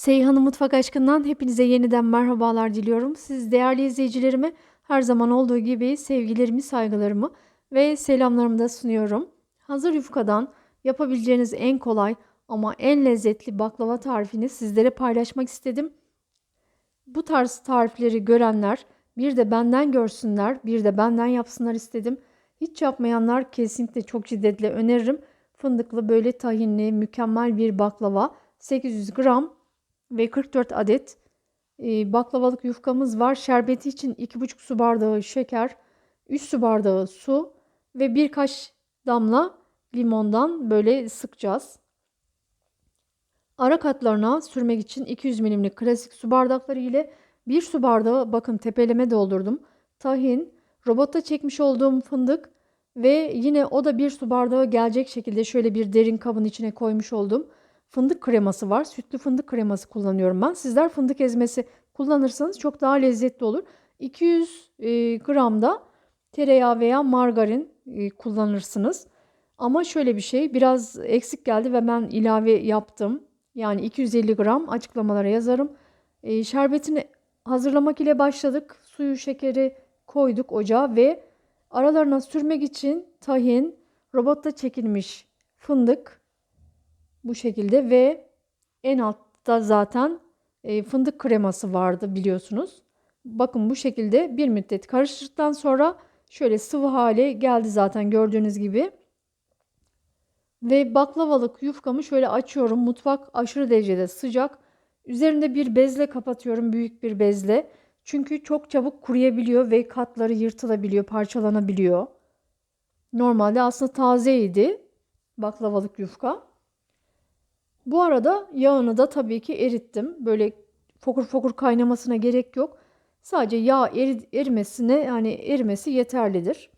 Seyhan'ın Mutfak Aşkı'ndan hepinize yeniden merhabalar diliyorum. Siz değerli izleyicilerime her zaman olduğu gibi sevgilerimi, saygılarımı ve selamlarımı da sunuyorum. Hazır yufkadan yapabileceğiniz en kolay ama en lezzetli baklava tarifini sizlere paylaşmak istedim. Bu tarz tarifleri görenler bir de benden görsünler, bir de benden yapsınlar istedim. Hiç yapmayanlar kesinlikle çok şiddetle öneririm. Fındıklı böyle tahinli mükemmel bir baklava 800 gram ve 44 adet baklavalık yufkamız var. Şerbeti için 2,5 su bardağı şeker, 3 su bardağı su ve birkaç damla limondan böyle sıkacağız. Ara katlarına sürmek için 200 milimlik klasik su bardakları ile 1 su bardağı bakın tepeleme doldurdum. Tahin, robotta çekmiş olduğum fındık ve yine o da 1 su bardağı gelecek şekilde şöyle bir derin kabın içine koymuş oldum fındık kreması var. Sütlü fındık kreması kullanıyorum ben. Sizler fındık ezmesi kullanırsanız çok daha lezzetli olur. 200 e, gram da tereyağı veya margarin e, kullanırsınız. Ama şöyle bir şey biraz eksik geldi ve ben ilave yaptım. Yani 250 gram açıklamalara yazarım. E, şerbetini hazırlamak ile başladık. Suyu, şekeri koyduk ocağa ve aralarına sürmek için tahin, robotta çekilmiş fındık, bu şekilde ve en altta zaten e, fındık kreması vardı biliyorsunuz. Bakın bu şekilde bir müddet karıştırdıktan sonra şöyle sıvı hale geldi zaten gördüğünüz gibi. Ve baklavalık yufkamı şöyle açıyorum. Mutfak aşırı derecede sıcak. Üzerinde bir bezle kapatıyorum. Büyük bir bezle. Çünkü çok çabuk kuruyabiliyor ve katları yırtılabiliyor, parçalanabiliyor. Normalde aslında tazeydi baklavalık yufka. Bu arada yağını da tabii ki erittim. Böyle fokur fokur kaynamasına gerek yok. Sadece yağ eri, erimesine yani erimesi yeterlidir.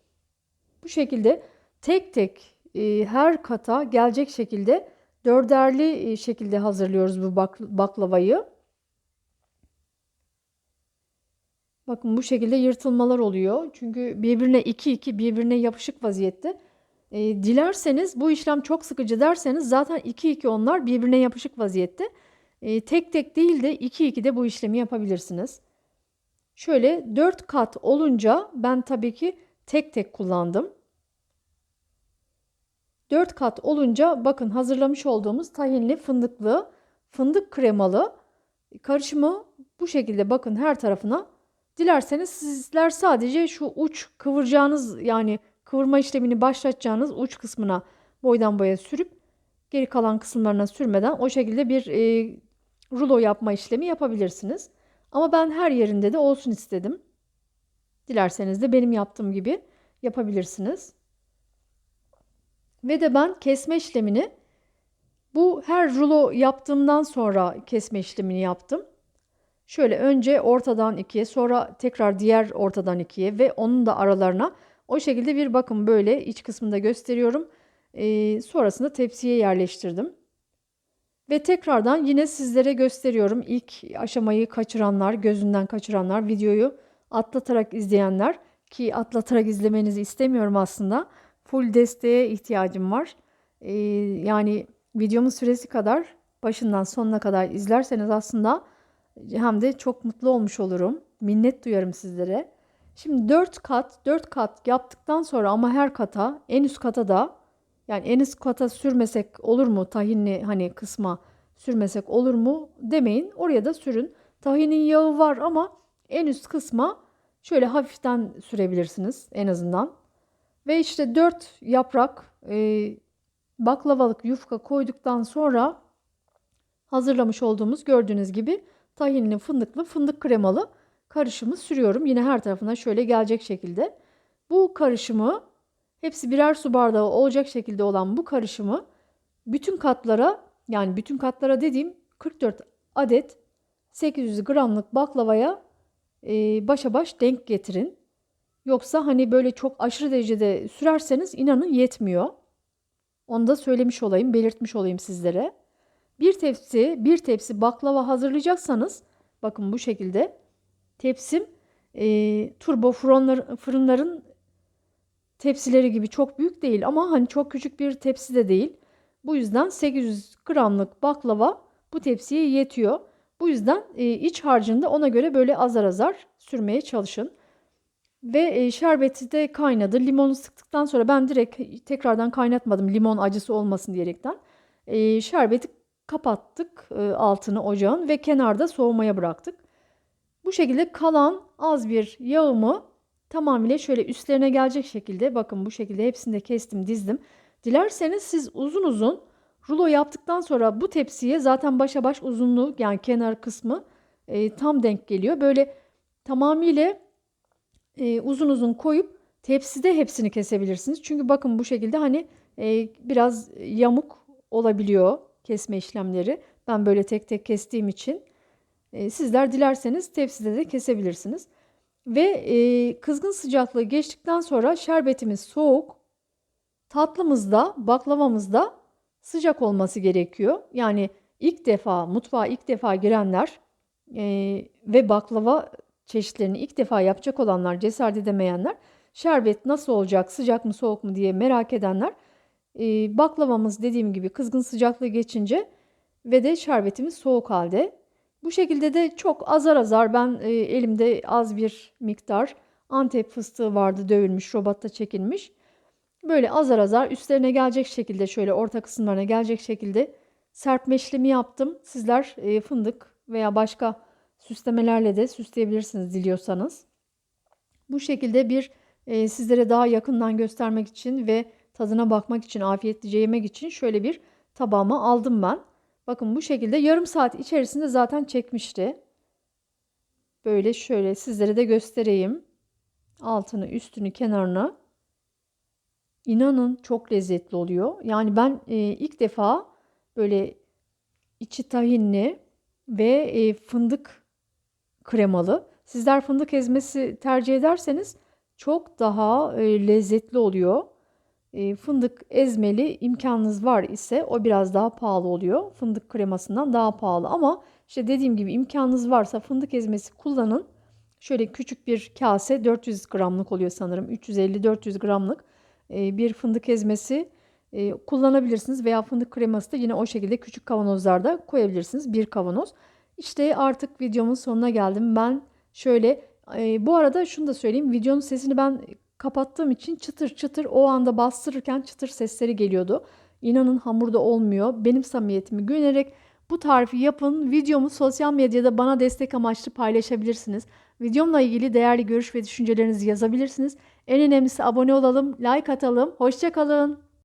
Bu şekilde tek tek e, her kata gelecek şekilde dörderli e, şekilde hazırlıyoruz bu bak, baklavayı. Bakın bu şekilde yırtılmalar oluyor. Çünkü birbirine iki iki birbirine yapışık vaziyette. E, dilerseniz bu işlem çok sıkıcı derseniz zaten 2-2 onlar birbirine yapışık vaziyette. E, tek tek değil de 2-2 de bu işlemi yapabilirsiniz. Şöyle 4 kat olunca ben tabii ki tek tek kullandım. 4 kat olunca bakın hazırlamış olduğumuz tahinli fındıklı fındık kremalı karışımı bu şekilde bakın her tarafına dilerseniz sizler sadece şu uç kıvıracağınız yani kıvırma işlemini başlatacağınız uç kısmına boydan boya sürüp geri kalan kısımlarına sürmeden o şekilde bir e, rulo yapma işlemi yapabilirsiniz. Ama ben her yerinde de olsun istedim. Dilerseniz de benim yaptığım gibi yapabilirsiniz. Ve de ben kesme işlemini bu her rulo yaptığımdan sonra kesme işlemini yaptım. Şöyle önce ortadan ikiye sonra tekrar diğer ortadan ikiye ve onun da aralarına o şekilde bir bakın böyle iç kısmında gösteriyorum. Ee, sonrasında tepsiye yerleştirdim. Ve tekrardan yine sizlere gösteriyorum. İlk aşamayı kaçıranlar, gözünden kaçıranlar, videoyu atlatarak izleyenler ki atlatarak izlemenizi istemiyorum aslında. Full desteğe ihtiyacım var. Ee, yani videomun süresi kadar başından sonuna kadar izlerseniz aslında hem de çok mutlu olmuş olurum. Minnet duyarım sizlere. Şimdi 4 kat 4 kat yaptıktan sonra ama her kata en üst kata da yani en üst kata sürmesek olur mu tahinli hani kısma sürmesek olur mu demeyin. Oraya da sürün. Tahinin yağı var ama en üst kısma şöyle hafiften sürebilirsiniz en azından. Ve işte 4 yaprak e, baklavalık yufka koyduktan sonra hazırlamış olduğumuz gördüğünüz gibi tahinli fındıklı fındık kremalı karışımı sürüyorum. Yine her tarafına şöyle gelecek şekilde. Bu karışımı hepsi birer su bardağı olacak şekilde olan bu karışımı bütün katlara yani bütün katlara dediğim 44 adet 800 gramlık baklavaya e, başa baş denk getirin. Yoksa hani böyle çok aşırı derecede sürerseniz inanın yetmiyor. Onu da söylemiş olayım, belirtmiş olayım sizlere. Bir tepsi, bir tepsi baklava hazırlayacaksanız bakın bu şekilde tepsim e, turbo fırınlar, fırınların tepsileri gibi çok büyük değil ama hani çok küçük bir tepsi de değil. Bu yüzden 800 gramlık baklava bu tepsiye yetiyor. Bu yüzden e, iç harcında ona göre böyle azar azar sürmeye çalışın. Ve e, şerbeti de kaynadı. Limonu sıktıktan sonra ben direkt tekrardan kaynatmadım limon acısı olmasın diyerekten. E, şerbeti kapattık e, altını ocağın ve kenarda soğumaya bıraktık. Bu şekilde kalan az bir yağımı tamamıyla şöyle üstlerine gelecek şekilde bakın bu şekilde hepsini de kestim dizdim. Dilerseniz siz uzun uzun rulo yaptıktan sonra bu tepsiye zaten başa baş uzunluğu yani kenar kısmı e, tam denk geliyor. Böyle tamamıyla e, uzun uzun koyup tepside hepsini kesebilirsiniz. Çünkü bakın bu şekilde hani e, biraz yamuk olabiliyor kesme işlemleri. Ben böyle tek tek kestiğim için e, sizler dilerseniz tepside de kesebilirsiniz. Ve e, kızgın sıcaklığı geçtikten sonra şerbetimiz soğuk. Tatlımız da baklavamız da sıcak olması gerekiyor. Yani ilk defa mutfağa ilk defa girenler e, ve baklava çeşitlerini ilk defa yapacak olanlar, cesaret edemeyenler, şerbet nasıl olacak, sıcak mı soğuk mu diye merak edenler baklavamız dediğim gibi kızgın sıcaklığı geçince ve de şerbetimiz soğuk halde. Bu şekilde de çok azar azar ben e, elimde az bir miktar Antep fıstığı vardı dövülmüş, robotta çekilmiş. Böyle azar azar üstlerine gelecek şekilde şöyle orta kısımlarına gelecek şekilde serpme işlemi yaptım. Sizler e, fındık veya başka süslemelerle de süsleyebilirsiniz diliyorsanız. Bu şekilde bir e, sizlere daha yakından göstermek için ve tadına bakmak için, afiyetlice yemek için şöyle bir tabağıma aldım ben. Bakın bu şekilde yarım saat içerisinde zaten çekmişti. Böyle şöyle sizlere de göstereyim. Altını, üstünü, kenarını. İnanın çok lezzetli oluyor. Yani ben e, ilk defa böyle içi tahinli ve e, fındık kremalı. Sizler fındık ezmesi tercih ederseniz çok daha e, lezzetli oluyor. E, fındık ezmeli imkanınız var ise o biraz daha pahalı oluyor. Fındık kremasından daha pahalı ama işte dediğim gibi imkanınız varsa fındık ezmesi kullanın. Şöyle küçük bir kase 400 gramlık oluyor sanırım. 350-400 gramlık e, bir fındık ezmesi e, kullanabilirsiniz veya fındık kreması da yine o şekilde küçük kavanozlarda koyabilirsiniz. Bir kavanoz. İşte artık videomun sonuna geldim. Ben şöyle bu arada şunu da söyleyeyim. Videonun sesini ben kapattığım için çıtır çıtır o anda bastırırken çıtır sesleri geliyordu. İnanın hamurda olmuyor. Benim samimiyetimi güvenerek bu tarifi yapın. Videomu sosyal medyada bana destek amaçlı paylaşabilirsiniz. Videomla ilgili değerli görüş ve düşüncelerinizi yazabilirsiniz. En önemlisi abone olalım, like atalım. Hoşçakalın.